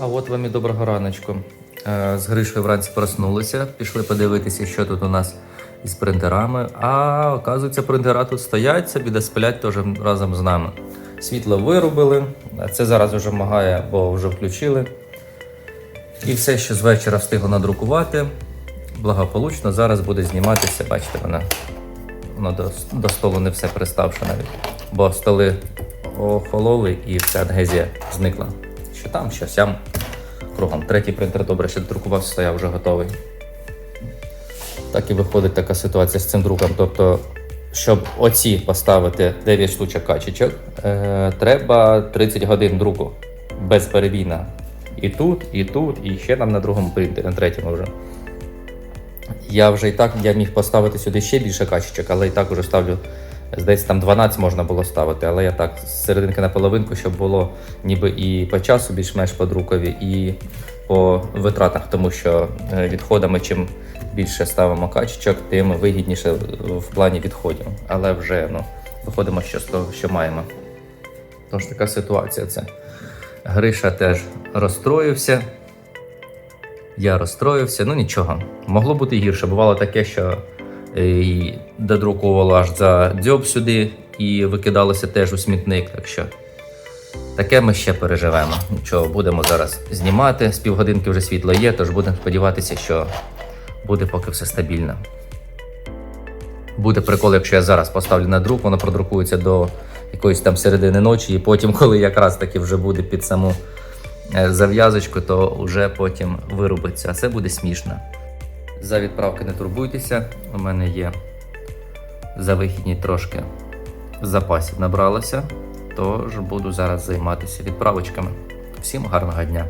А от вам і доброго раночку. Е, З Гришою вранці проснулися, пішли подивитися, що тут у нас із принтерами. А оказується, принтера тут стоять собі, де сплять теж разом з нами. Світло вирубили, це зараз вже магає, бо вже включили. І все, що з вечора встигло надрукувати, благополучно зараз буде зніматися. Бачите, вона, воно до, до столу не все приставши навіть. Бо столи охололи і вся адгезія зникла. Що там, що сям. Кругом. Третій принтер добре, що друкувався, стояв вже готовий. Так і виходить така ситуація з цим друком. Тобто, щоб оці поставити 9 штучок качечок, е, треба 30 годин друку безперебійно. І тут, і тут, і ще там на другому принтері, на третьому вже. Я вже і так я міг поставити сюди ще більше качечок, але і так вже ставлю. Здається, там 12 можна було ставити, але я так з серединки на половинку, щоб було ніби і по часу більш-менш по друкові, і по витратах, тому що е, відходами, чим більше ставимо качечок, тим вигідніше в плані відходів. Але вже ну, виходимо що з того, що маємо. Тож така ситуація це. Гриша теж розстроївся. Я розстроївся, ну нічого. Могло бути гірше. Бувало таке, що і додруковувало аж за дзьоб сюди і викидалося теж у смітник. Так що таке ми ще переживемо. Нічого, будемо зараз знімати. З півгодинки вже світло є, тож будемо сподіватися, що буде поки все стабільно. Буде прикол, якщо я зараз поставлю на друк, воно продрукується до якоїсь там середини ночі, і потім, коли якраз таки вже буде під саму е, зав'язочку, то вже потім вирубиться. А це буде смішно. За відправки не турбуйтеся. У мене є за вихідні трошки запасів набралося. Тож буду зараз займатися відправочками. Всім гарного дня!